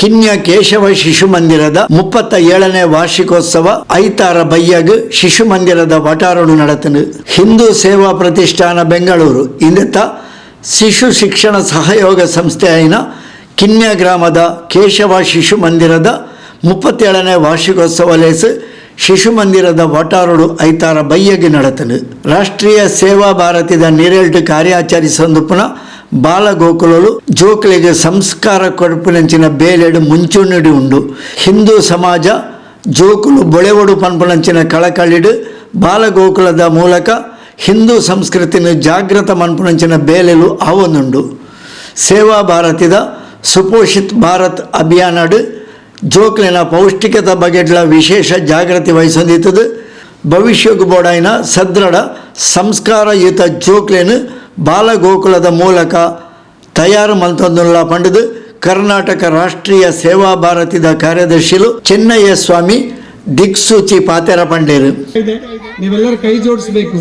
ಕಿನ್ಯ ಕೇಶವ ಶಿಶು ಮಂದಿರದ ಮುಪ್ಪತ್ತ ಏಳನೇ ವಾರ್ಷಿಕೋತ್ಸವ ಐತಾರ ಬೈಯಗ್ ಶಿಶು ಮಂದಿರದ ವಟಾರಣು ನಡತನು. ಹಿಂದೂ ಸೇವಾ ಪ್ರತಿಷ್ಠಾನ ಬೆಂಗಳೂರು. ಇಂದಿತ್ತ ಶಿಶು ಶಿಕ್ಷಣ ಸಹಯೋಗ ಸಂಸ್ಥೆ ಸಂಸ್ಥೆಯೈನ ಕಿನ್ಯ ಗ್ರಾಮದ ಕೇಶವ ಶಿಶು ಮಂದಿರದ ಮುಪ್ಪತ್ತೇಳನೇ ವಾರ್ಷಿಕೋತ್ಸವ ಲೇಸ್ ಶಿಶು ಮಂದಿರದ ವಟಾರುಡು ಐತಾರ ಬೈಯಗೆ ನಡತನು. ರಾಷ್ಟ್ರೀಯ ಸೇವಾ ಭಾರತದ ನೀರೇಳ್ಟು ಕಾರ್ಯಾಚರಿಸಂದು ಪುನಃ ಬಾಲಗೋಕುಲಲು ಜೋಕುಲಿಗೆ ಸಂಸ್ಕಾರ ಕೊಡುಪುನಂಚಿನ ಬೇಲೆಡು ಮುಂಚೂಣಿಡಿ ಉಂಡು. ಹಿಂದೂ ಸಮಾಜ ಜೋಕುಲು ಬೊಳೆವಡು ಪನ್ಪುನಂಚಿನ ಕಳಕಳಿಡು ಬಾಲಗೋಕುಲದ ಮೂಲಕ ಹಿಂದೂ ಸಂಸ್ಕೃತಿನ ಜಾಗೃತ ಮನ್ಪುನಂಚಿನ ಬೇಲೆಲು ಆವೊಂದುಂಡು ಸೇವಾ ಭಾರತದ ಸುಪೋಷಿತ್ ಭಾರತ್ ಅಭಿಯಾನಡು ಜೋಕ್ಲಿನ ಪೌಷ್ಟಿಕತೆ ಬಗೆಡ್ಲ ವಿಶೇಷ ಜಾಗೃತಿ ವಹಿಸೊಂದಿತ್ತದು. ಭವಿಷ್ಯಗು ಬೋಡಾಯಿನ ಸದೃಢ ಸಂಸ್ಕಾರಯುತ ಜೋಕ್ಲೆನು ಬಾಲಗೋಕುಲದ ಮೂಲಕ ತಯಾರು ಮಂತೊಂದುಲ್ಲ ಪಂಡದು ಕರ್ನಾಟಕ ರಾಷ್ಟ್ರೀಯ ಸೇವಾ ಭಾರತದ ಕಾರ್ಯದರ್ಶಿಲು ಚೆನ್ನಯ್ಯ ಸ್ವಾಮಿ ದಿಕ್ಸೂಚಿ ಪಾತೆರ ಪಂಡೇರು. ಇದೆ. ನೀವೆಲ್ಲರೂ ಕೈ ಜೋಡಿಸಬೇಕು.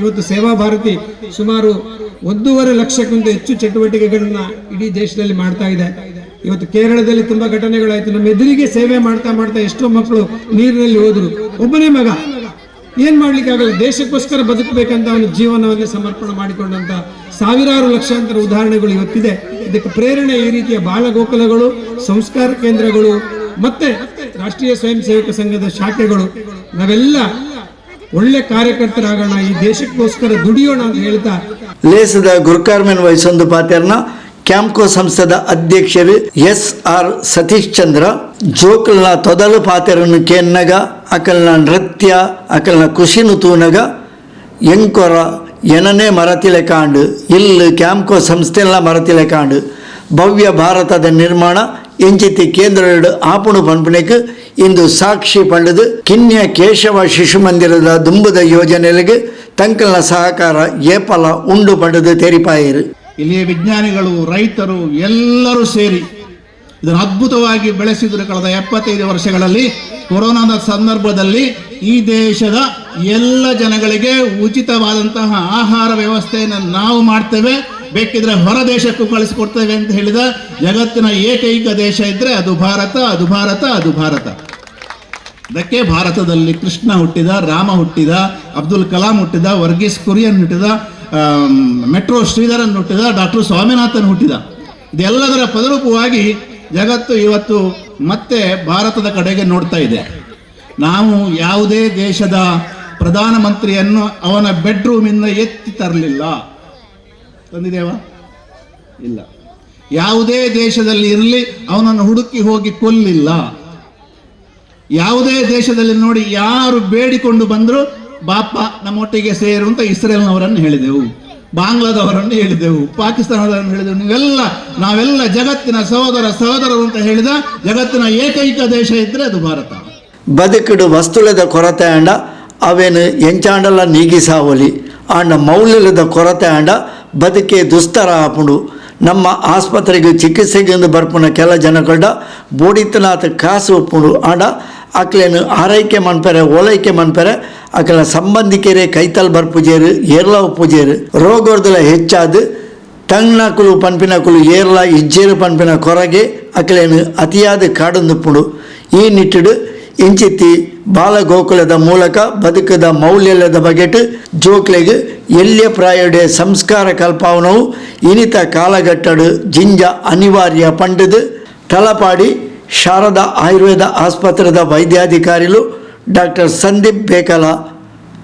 ಇವತ್ತು ಸೇವಾ ಭಾರತಿ ಸುಮಾರು ಒಂದೂವರೆ ಲಕ್ಷಕ್ಕಿಂತ ಹೆಚ್ಚು ಚಟುವಟಿಕೆಗಳನ್ನ ಇಡೀ ದೇಶದಲ್ಲಿ ಮಾಡ್ತಾ ಇದೆ. ಇವತ್ತು ಕೇರಳದಲ್ಲಿ ತುಂಬಾ ಘಟನೆಗಳಾಯ್ತು. ನಮ್ಮ ಎದುರಿಗೆ ಸೇವೆ ಮಾಡ್ತಾ ಮಾಡ್ತಾ ಎಷ್ಟೋ ಮಕ್ಕಳು ನೀರಿನಲ್ಲಿ ಹೋದ್ರು. ಒಬ್ಬನೇ ಮಗ. ಏನ್ ಮಾಡ್ಲಿಕ್ಕೆ ಆಗಲ್ಲ? ದೇಶಕ್ಕೋಸ್ಕರ ಬದುಕಬೇಕಂತ ಅವನ ಜೀವನವನ್ನು ಸಮರ್ಪಣೆ ಮಾಡಿಕೊಂಡಂಥ ಸಾವಿರಾರು ಲಕ್ಷಾಂತರ ಉದಾಹರಣೆಗಳು ಇವತ್ತಿದೆ. ಇದಕ್ಕೆ ಪ್ರೇರಣೆ ಈ ರೀತಿಯ ಬಾಲಗೋಕುಲಗಳು ಸಂಸ್ಕಾರ ಕೇಂದ್ರಗಳು, ಮತ್ತೆ ರಾಷ್ಟ್ರೀಯ ಸ್ವಯಂ ಸೇವಕ ಸಂಘದ ಶಾಖೆಗಳು. ನಾವೆಲ್ಲ ಒಳ್ಳೆ ಕಾರ್ಯಕರ್ತರಾಗೋಣ, ಈ ದೇಶಕ್ಕೋಸ್ಕರ ದುಡಿಯೋಣ ಅಂತ ಹೇಳ್ತಾ. ಲೇಸದ ಗುರುಕಾರ್ಮೆನ್ ವಹಿಸೊಂದು ಪಾತೆರ್ನ ಕ್ಯಾಂಪ್ಕೋ ಸಂಸ್ಥದ ಅಧ್ಯಕ್ಷರು ಎಸ್ ಆರ್ ಸತೀಶ್ ಚಂದ್ರ ಜೋಕಲ್ನ ತೊದಲು ಪಾತೆರನ್ನು ಕೆನ್ನಗ ಅಕಲ್ನ ನೃತ್ಯ ಅಕಲ್ನ ಖುಷಿನು ತೂನಗ ಎಂಕೊರ ಎನನೇ ಮರತಿಲೆ ಕಾಂಡು ಇಲ್ಲಿ ಕ್ಯಾಂಪ್ಕೋ ಸಂಸ್ಥೆಲ್ಲ ಮರತಿಲೆ ಕಾಂಡು ಭವ್ಯ ಭಾರತದ ನಿರ್ಮಾಣ ಎಂಚಿತಿ ಕೇಂದ್ರ ಆಪುಣು ಪಂಪನೆಕ್ ಇಂದು ಸಾಕ್ಷಿ ಪಂಡದು ಕಿನ್ಯ ಕೇಶವ ಶಿಶು ಮಂದಿರದ ದುಂಬುದ ಯೋಜನೆಗೆ ತಂಕಲ್ನ ಸಹಕಾರ ಏಪಲ ಉಂಡು ಪಂಡದು ತೆರಿಪಾಯಿರು ಇಲ್ಲಿಯ ವಿಜ್ಞಾನಿಗಳು, ರೈತರು ಎಲ್ಲರೂ ಸೇರಿ ಇದನ್ನು ಅದ್ಭುತವಾಗಿ ಬೆಳೆಸಿದ್ರು ಕಳೆದ ಎಪ್ಪತ್ತೈದು ವರ್ಷಗಳಲ್ಲಿ. ಕೊರೋನಾದ ಸಂದರ್ಭದಲ್ಲಿ ಈ ದೇಶದ ಎಲ್ಲ ಜನಗಳಿಗೆ ಉಚಿತವಾದಂತಹ ಆಹಾರ ವ್ಯವಸ್ಥೆಯನ್ನು ನಾವು ಮಾಡ್ತೇವೆ. ಬೇಕಿದ್ರೆ ಹೊರ ದೇಶಕ್ಕೂ ಕಳಿಸ್ಕೊಡ್ತೇವೆ ಅಂತ ಹೇಳಿದ ಜಗತ್ತಿನ ಏಕೈಕ ದೇಶ ಇದ್ರೆ ಅದು ಭಾರತ ಅದು ಭಾರತ ಅದು ಭಾರತ. ಅದಕ್ಕೆ ಭಾರತದಲ್ಲಿ ಕೃಷ್ಣ ಹುಟ್ಟಿದ, ರಾಮ ಹುಟ್ಟಿದ, ಅಬ್ದುಲ್ ಕಲಾಂ ಹುಟ್ಟಿದ, ವರ್ಗೀಸ್ ಕುರಿಯನ್ ಹುಟ್ಟಿದ ಮೆಟ್ರೋ ಶ್ರೀಧರನ್ ಹುಟ್ಟಿದ, ಡಾಕ್ಟರ್ ಸ್ವಾಮಿನಾಥನ್ ಹುಟ್ಟಿದ. ಇದೆಲ್ಲದರ ಪದರೂಪವಾಗಿ ಜಗತ್ತು ಇವತ್ತು ಮತ್ತೆ ಭಾರತದ ಕಡೆಗೆ ನೋಡ್ತಾ ಇದೆ. ನಾವು ಯಾವುದೇ ದೇಶದ ಪ್ರಧಾನಮಂತ್ರಿಯನ್ನು ಅವನ ಬೆಡ್ರೂಮಿಂದ ಎತ್ತಿ ತರಲಿಲ್ಲ. ತಂದಿದ್ದೇವಾ ಇಲ್ಲ. ಯಾವುದೇ ದೇಶದಲ್ಲಿ ಇರಲಿ, ಅವನನ್ನು ಹುಡುಕಿ ಹೋಗಿ ಕೊಲ್ಲಿಲ್ಲ. ಯಾವುದೇ ದೇಶದಲ್ಲಿ ನೋಡಿ ಯಾರು ಬೇಡಿಕೊಂಡು ಬಂದ್ರು ಬಾಪ ನಮ್ಮೊಟ್ಟಿಗೆ ಸೇರು ಅಂತ ಇಸ್ರೇಲ್ನವರನ್ನು ಹೇಳಿದೆವು. ಬಾಂಗ್ಲಾದವರನ್ನು ಹೇಳಿದೆವು. ಪಾಕಿಸ್ತಾನದವರನ್ನು ಹೇಳಿದೆವು. ನೀವೆಲ್ಲ, ನಾವೆಲ್ಲ ಜಗತ್ತಿನ ಸಹೋದರ ಸಹೋದರರು ಅಂತ ಹೇಳಿದ ಜಗತ್ತಿನ ಏಕೈಕ ದೇಶ ಇದ್ರೆ ಅದು ಭಾರತ. ಬದುಕಿಡು ವಸ್ತುಲದ ಕೊರತೆ ಅಂಡ ಅವೇನು ಎಂಚಾಂಡಲ ನೀಗಿಸಾವಲಿ. ಆಂಡ ಮೌಲ್ಯದ ಕೊರತೆ ಅಂಡ ಬದುಕೆ ದುಸ್ತರ ಆಪುಂಡು ನಮ್ಮ ಆಸ್ಪತ್ರೆಗೆ ಚಿಕಿತ್ಸೆಗೆಂದು ಬರ್ಪುನ ಕೆಲ ಜನಗಳ್ಡ ಬೋಡಿತನಾಥ ಕಾಸು ಒಪ್ಪುಂಡು ಆಂಡ ಅಕ್ಲೇನು ಆರೈಕೆ ಮನ್ಪೆರೆ ಓಲೈಕೆ ಮನ್ಪೆರೆ ಅಕಲ ಸಂಬಂಧಿಕರೇ ಕೈತಲ್ ಬರ್ಪುಜೇರು ಏರ್ಲ ಉಪ್ಪುಜೇರು ರೋಗೋರ್ದಲ ಹೆಚ್ಚಾದು ತಂಗ್ನಕುಲು ಪನ್ಪಿನಕುಲು ಏರ್ಲ ಇಜ್ಜೇರು ಪನ್ಪಿನ ಕೊರಗೆ ಅಕಲೇನು ಅತಿಯಾದ ಕಾಡೊಂದುಪ್ಪುಡು ಈ ನಿಟ್ಟಿಡು ಇಂಚಿತ್ತಿ ಬಾಲಗೋಕುಲದ ಮೂಲಕ ಬದುಕದ ಮೌಲ್ಯದ ಬಗೆಟ್ ಜೋಕ್ಲೆಗ್ ಎಲ್ಯ ಪ್ರಾಯುಡೆ ಸಂಸ್ಕಾರ ಕಲ್ಪಾವನವು ಇನಿತ ಕಾಲಘಟ್ಟಡು ಜಿಂಜ ಅನಿವಾರ್ಯ ಪಂಡದು. ತಲಪಾಡಿ ಶಾರದ ಆಯುರ್ವೇದ ಆಸ್ಪತ್ರೆದ ವೈದ್ಯಾಧಿಕಾರಿಲು ಡಾಕ್ಟರ್ ಸಂದೀಪ್ ಬೇಕಲ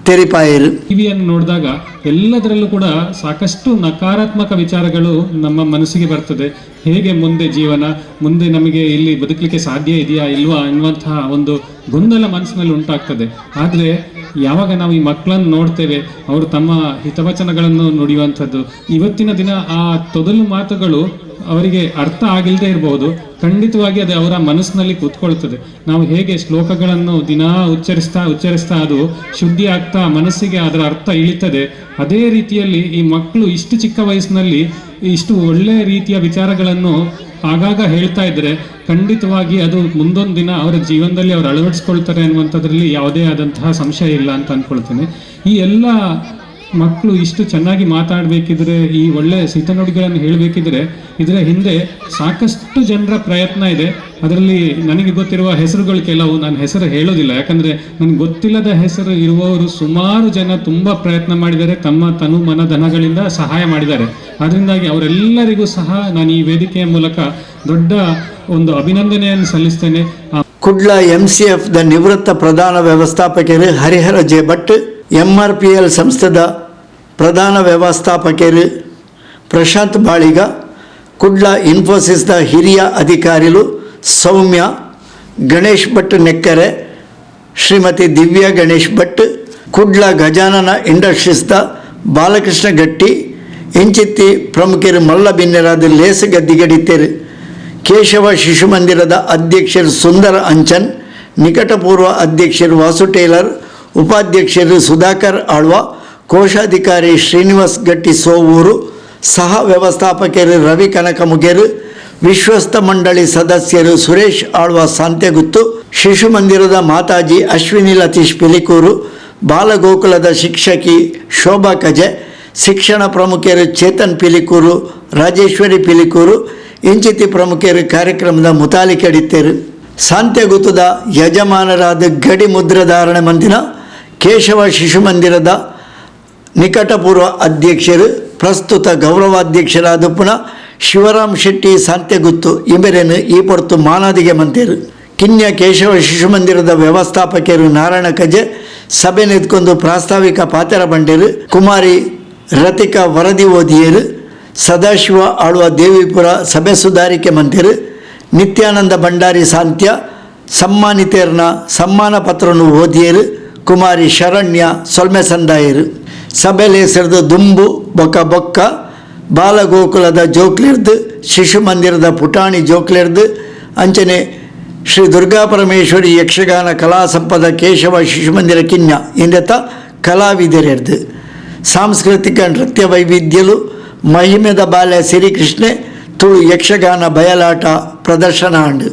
ತೆರಿಪಾಯರು. ಟಿವಿಯನ್ನು ನೋಡಿದಾಗ ಎಲ್ಲದರಲ್ಲೂ ಕೂಡ ಸಾಕಷ್ಟು ನಕಾರಾತ್ಮಕ ವಿಚಾರಗಳು ನಮ್ಮ ಮನಸ್ಸಿಗೆ ಬರ್ತದೆ. ಹೇಗೆ ಮುಂದೆ ಜೀವನ, ಮುಂದೆ ನಮಗೆ ಇಲ್ಲಿ ಬದುಕಲಿಕ್ಕೆ ಸಾಧ್ಯ ಇದೆಯಾ, ಇಲ್ವಾ ಅನ್ನುವಂತಹ ಒಂದು ಗೊಂದಲ ಮನಸ್ಸಿನಲ್ಲಿ ಉಂಟಾಗ್ತದೆ. ಆದರೆ ಯಾವಾಗ ನಾವು ಈ ಮಕ್ಕಳನ್ನು ನೋಡ್ತೇವೆ, ಅವರು ತಮ್ಮ ಹಿತವಚನಗಳನ್ನು ನುಡಿಯುವಂಥದ್ದು. ಇವತ್ತಿನ ದಿನ ಆ ತೊದಲು ಮಾತುಗಳು ಅವರಿಗೆ ಅರ್ಥ ಆಗಿಲ್ಲದೆ ಇರಬಹುದು ಖಂಡಿತವಾಗಿ ಅದು ಅವರ ಮನಸ್ಸಿನಲ್ಲಿ ಕೂತ್ಕೊಳ್ತದೆ ನಾವು ಹೇಗೆ ಶ್ಲೋಕಗಳನ್ನು ದಿನಾ ಉಚ್ಚರಿಸ್ತಾ ಉಚ್ಚರಿಸ್ತಾ ಅದು ಶುದ್ಧಿ ಆಗ್ತಾ ಮನಸ್ಸಿಗೆ ಅದರ ಅರ್ಥ ಇಳಿತದೆ, ಅದೇ ರೀತಿಯಲ್ಲಿ ಈ ಮಕ್ಕಳು ಇಷ್ಟು ಚಿಕ್ಕ ವಯಸ್ಸಿನಲ್ಲಿ ಇಷ್ಟು ಒಳ್ಳೆ ರೀತಿಯ ವಿಚಾರಗಳನ್ನು ಆಗಾಗ ಹೇಳ್ತಾ ಇದ್ದರೆ ಖಂಡಿತವಾಗಿ ಅದು ಮುಂದೊಂದು ದಿನ ಅವರ ಜೀವನದಲ್ಲಿ ಅವರು ಅಳವಡಿಸ್ಕೊಳ್ತಾರೆ ಅನ್ನುವಂಥದ್ರಲ್ಲಿ ಯಾವುದೇ ಆದಂತಹ ಸಂಶಯ ಇಲ್ಲ ಅಂತ ಅಂದ್ಕೊಳ್ತೇನೆ ಈ ಎಲ್ಲ ಮಕ್ಕಳು ಇಷ್ಟು ಚೆನ್ನಾಗಿ ಮಾತಾಡಬೇಕಿದ್ರೆ, ಈ ಒಳ್ಳೆ ಸಿತನುಡಿಗಳನ್ನು ಹೇಳಬೇಕಿದ್ರೆ, ಇದರ ಹಿಂದೆ ಸಾಕಷ್ಟು ಜನರ ಪ್ರಯತ್ನ ಇದೆ. ಅದರಲ್ಲಿ ನನಗೆ ಗೊತ್ತಿರುವ ಹೆಸರುಗಳು ಕೆಲವು, ನಾನು ಹೆಸರು ಹೇಳೋದಿಲ್ಲ. ಯಾಕಂದರೆ ನನಗೆ ಗೊತ್ತಿಲ್ಲದ ಹೆಸರು ಇರುವವರು ಸುಮಾರು ಜನ ತುಂಬ ಪ್ರಯತ್ನ ಮಾಡಿದ್ದಾರೆ, ತಮ್ಮ ತನು ಮನ ಧನಗಳಿಂದ ಸಹಾಯ ಮಾಡಿದ್ದಾರೆ. ಅದರಿಂದಾಗಿ ಅವರೆಲ್ಲರಿಗೂ ಸಹ ನಾನು ಈ ವೇದಿಕೆಯ ಮೂಲಕ ದೊಡ್ಡ ಒಂದು ಅಭಿನಂದನೆಯನ್ನು ಸಲ್ಲಿಸ್ತೇನೆ. ಕುಡ್ಲ ಎಂ ಸಿ ಎಫ್ ದ ನಿವೃತ್ತ ಪ್ರಧಾನ ವ್ಯವಸ್ಥಾಪಕರು Harihara J Bhat M R P L ಸಂಸ್ಥೆದ ಪ್ರಧಾನ ವ್ಯವಸ್ಥಾಪಕರು ಪ್ರಶಾಂತ್ ಬಾಳಿಗ, ಕುಡ್ಲ ಇನ್ಫೋಸಿಸ್ದ ಹಿರಿಯ ಅಧಿಕಾರಿಲು ಸೌಮ್ಯ, ಗಣೇಶ್ ಭಟ್ ನೆಕ್ಕರೆ, ಶ್ರೀಮತಿ ದಿವ್ಯಾ ಗಣೇಶ್ ಭಟ್, ಕುಡ್ಲ ಗಜಾನನ ಇಂಡಸ್ಟ್ರೀಸ್ದ ಬಾಲಕೃಷ್ಣ ಗಟ್ಟಿ, ಎಂಚಿತ್ತಿ ಪ್ರಮುಖರು ಮಲ್ಲ ಬಿನ್ನೆರಾದ ಲೇಸ ಗದ್ದಿಗಡಿತೇರು, ಕೇಶವ ಶಿಶು ಮಂದಿರದ ಅಧ್ಯಕ್ಷರು ಸುಂದರ ಅಂಚನ್, ನಿಕಟಪೂರ್ವ ಅಧ್ಯಕ್ಷರು ವಾಸು ಟೇಲರ್ ಉಪಾಧ್ಯಕ್ಷರು ಸುಧಾಕರ್ ಆಳ್ವ, ಕೋಶಾಧಿಕಾರಿ ಶ್ರೀನಿವಾಸ್ ಗಟ್ಟಿ ಸೋವೂರು, ಸಹ ವ್ಯವಸ್ಥಾಪಕರು ರವಿ ಕನಕಮುಗೇರು ವಿಶ್ವಸ್ತ ಮಂಡಳಿ ಸದಸ್ಯರು ಸುರೇಶ್ ಆಳ್ವ ಸಾಂತ್ಯಗುತ್ತು ಶಿಶು ಮಂದಿರದ ಮಾತಾಜಿ ಅಶ್ವಿನಿ ಲತೀಶ್ ಪಿಲಿಕೂರು, ಬಾಲಗೋಕುಲದ ಶಿಕ್ಷಕಿ ಶೋಭಾ ಕಜೆ, ಶಿಕ್ಷಣ ಪ್ರಮುಖರು ಚೇತನ್ ಪಿಲಿಕೂರು, ರಾಜೇಶ್ವರಿ ಪಿಲಿಕೂರು, ಇಂಚಿತಿ ಪ್ರಮುಖರು ಕಾರ್ಯಕ್ರಮದ ಮುತಾಲಿಕೆಡಿತ್ತೇರು ಸಾಂತ್ಯಗುತ್ತದ ಯಜಮಾನರಾದ ಗಡಿ ಮುದ್ರಧಾರಣೆ ಮಂದಿನ ಕೇಶವ ಶಿಶು ಮಂದಿರದ ನಿಕಟಪೂರ್ವ ಅಧ್ಯಕ್ಷರು, ಪ್ರಸ್ತುತ ಗೌರವಾಧ್ಯಕ್ಷರಾದ ಪುನಃ ಶಿವರಾಮ್ ಶೆಟ್ಟಿ ಸಾಂತ್ಯಗುತ್ತು ಇವೆರೇನು ಈ ಪೊರ್ತು ಮಾನಾದಿಗೆ ಮಂತೇರು ಕಿನ್ಯ ಕೇಶವ ಶಿಶು ಮಂದಿರದ ವ್ಯವಸ್ಥಾಪಕರು ನಾರಾಯಣ ಕಜೆ, ಸಭೆ ನಿಂತ್ಕೊಂಡು ಪ್ರಾಸ್ತಾವಿಕ ಪಾತ್ರ ಬಂಡೇರು. ಕುಮಾರಿ ರತಿಕಾ ವರದಿ ಓದಿಯರು. ಸದಾಶಿವ ಆಳುವ ದೇವಿಪುರ ಸಭೆ ಸುಧಾರಿಕೆ ಮಂತೇರು ನಿತ್ಯಾನಂದ ಭಂಡಾರಿ ಸಾಂತ್ಯ, ಸಮ್ಮಾನಿತೇರ್ನ ಸಮ್ಮಾನ ಪತ್ರವನ್ನು ಓದಿಯರು. ಕುಮಾರಿ ಶರಣ್ಯ ಸೊಲ್ಮೆ ಸಂದಾಯರು ಸಭೆಯಲ್ಲಿ ಹೆಸರದ ದುಂಬು ಬೊಕ್ಕ ಬೊಕ್ಕ ಬಾಲಗೋಕುಲದ ಜೋಕ್ಲಿರ್ದು ಶಿಶು ಮಂದಿರದ ಪುಟಾಣಿ ಜೋಕ್ಲಿರ್ದು ಅಂಚನೆ ಶ್ರೀ ದುರ್ಗಾ ಪರಮೇಶ್ವರಿ ಯಕ್ಷಗಾನ ಕಲಾ ಸಂಪದ ಕೇಶವ ಶಿಶು ಮಂದಿರ ಕಿನ್ಯ ಇಂದೆತ ಕಲಾವಿದರೆರ್ದು ಸಾಂಸ್ಕೃತಿಕ ನೃತ್ಯ ವೈವಿಧ್ಯಲು ಮಹಿಮೆದ ಬಾಲ್ಯ ಸಿರಿಕೃಷ್ಣೆ ತುಳು ಯಕ್ಷಗಾನ ಬಯಲಾಟ ಪ್ರದರ್ಶನ ಅಂಡು